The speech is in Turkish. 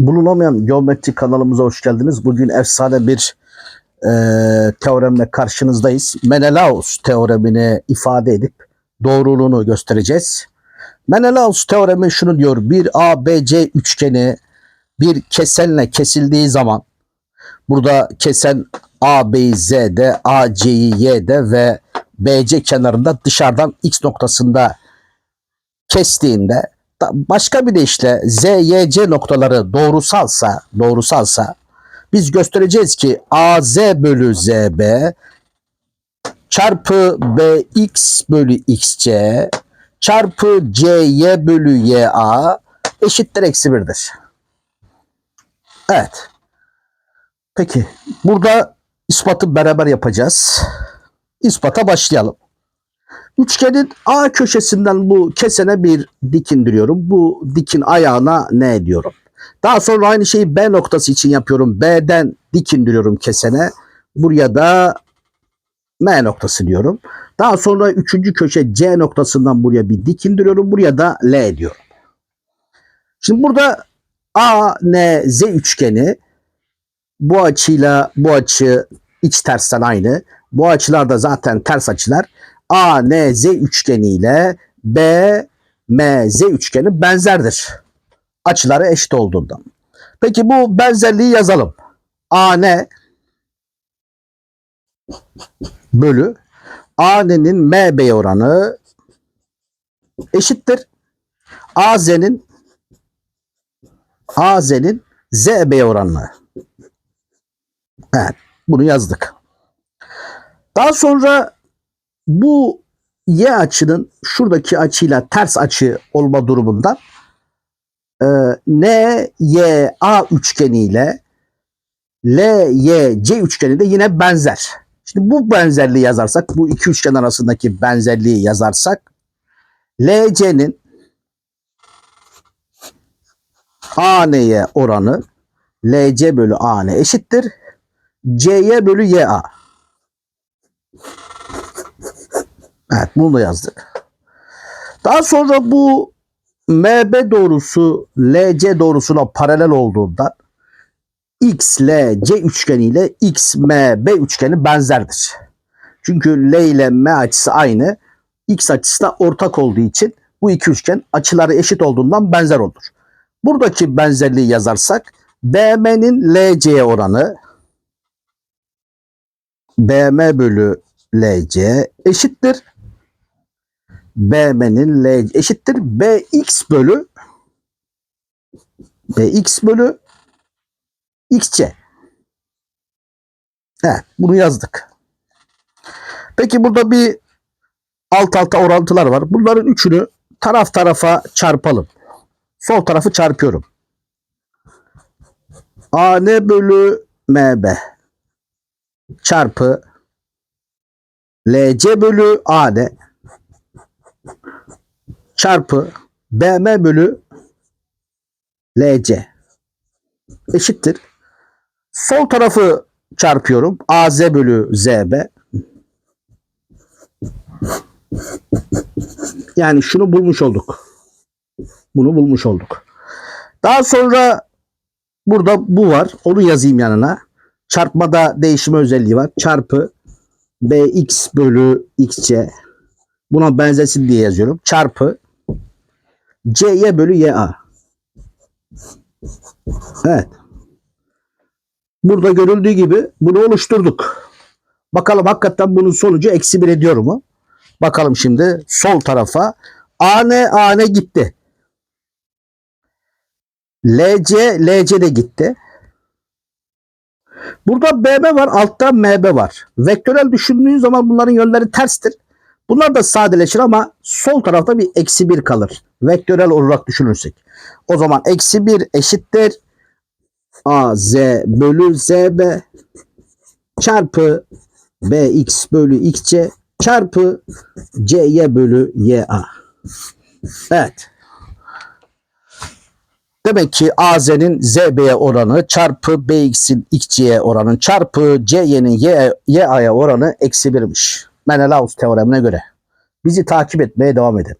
Bulunamayan geometri kanalımıza hoş geldiniz. Bugün efsane bir e, teoremle karşınızdayız. Menelaus teoremini ifade edip doğruluğunu göstereceğiz. Menelaus teoremi şunu diyor. Bir ABC üçgeni bir kesenle kesildiği zaman burada kesen AB'yi Z'de, AC'yi Y'de ve BC kenarında dışarıdan X noktasında kestiğinde başka bir deyişle Z, Y, C noktaları doğrusalsa, doğrusalsa biz göstereceğiz ki AZ bölü ZB çarpı BX bölü XC çarpı CY bölü YA eşittir eksi birdir. Evet. Peki burada ispatı beraber yapacağız. İspata başlayalım. Üçgenin A köşesinden bu kesene bir dik indiriyorum. Bu dikin ayağına ne diyorum? Daha sonra aynı şeyi B noktası için yapıyorum. B'den dik indiriyorum kesene. Buraya da M noktası diyorum. Daha sonra üçüncü köşe C noktasından buraya bir dik indiriyorum. Buraya da L diyorum. Şimdi burada A, N, Z üçgeni bu açıyla bu açı iç tersten aynı. Bu açılar da zaten ters açılar. A, N, Z üçgeni benzerdir. Açıları eşit olduğundan. Peki bu benzerliği yazalım. A, N bölü AN'nin MB oranı eşittir. AZ'nin AZ'nin ZB oranı. Evet, bunu yazdık. Daha sonra bu y açının şuradaki açıyla ters açı olma durumundan e, N, Y, A üçgeniyle L, Y, C üçgeni de yine benzer. Şimdi bu benzerliği yazarsak, bu iki üçgen arasındaki benzerliği yazarsak LC'nin AN'ye oranı LC bölü AN eşittir. CY bölü YA. Evet bunu da yazdık. Daha sonra bu MB doğrusu LC doğrusuna paralel olduğundan XLC üçgeni ile XMB üçgeni benzerdir. Çünkü L ile M açısı aynı. X açısı da ortak olduğu için bu iki üçgen açıları eşit olduğundan benzer olur. Buradaki benzerliği yazarsak BM'nin LC'ye oranı BM bölü LC eşittir. BM'nin L eşittir. BX bölü BX bölü XC. Evet, bunu yazdık. Peki burada bir alt alta orantılar var. Bunların üçünü taraf tarafa çarpalım. Sol tarafı çarpıyorum. AN bölü MB çarpı LC bölü AD çarpı BM bölü LC eşittir. Sol tarafı çarpıyorum. AZ bölü ZB yani şunu bulmuş olduk. Bunu bulmuş olduk. Daha sonra burada bu var. Onu yazayım yanına. Çarpmada değişme özelliği var. Çarpı bx bölü xc. Buna benzesin diye yazıyorum. Çarpı cy bölü ya. Evet. Burada görüldüğü gibi bunu oluşturduk. Bakalım hakikaten bunun sonucu eksi bir ediyor mu? Bakalım şimdi sol tarafa. AN AN gitti. LC LC de gitti. Burada BM var, altta MB var. Vektörel düşündüğün zaman bunların yönleri terstir. Bunlar da sadeleşir ama sol tarafta bir eksi bir kalır. Vektörel olarak düşünürsek. O zaman eksi bir eşittir. AZ bölü ZB çarpı BX bölü XC çarpı CY bölü YA. Evet. Demek ki AZ'nin ZB'ye oranı çarpı BX'in XC'ye oranı çarpı CY'nin Y- YA'ya oranı eksi birmiş. Menelaus teoremine göre. Bizi takip etmeye devam edin.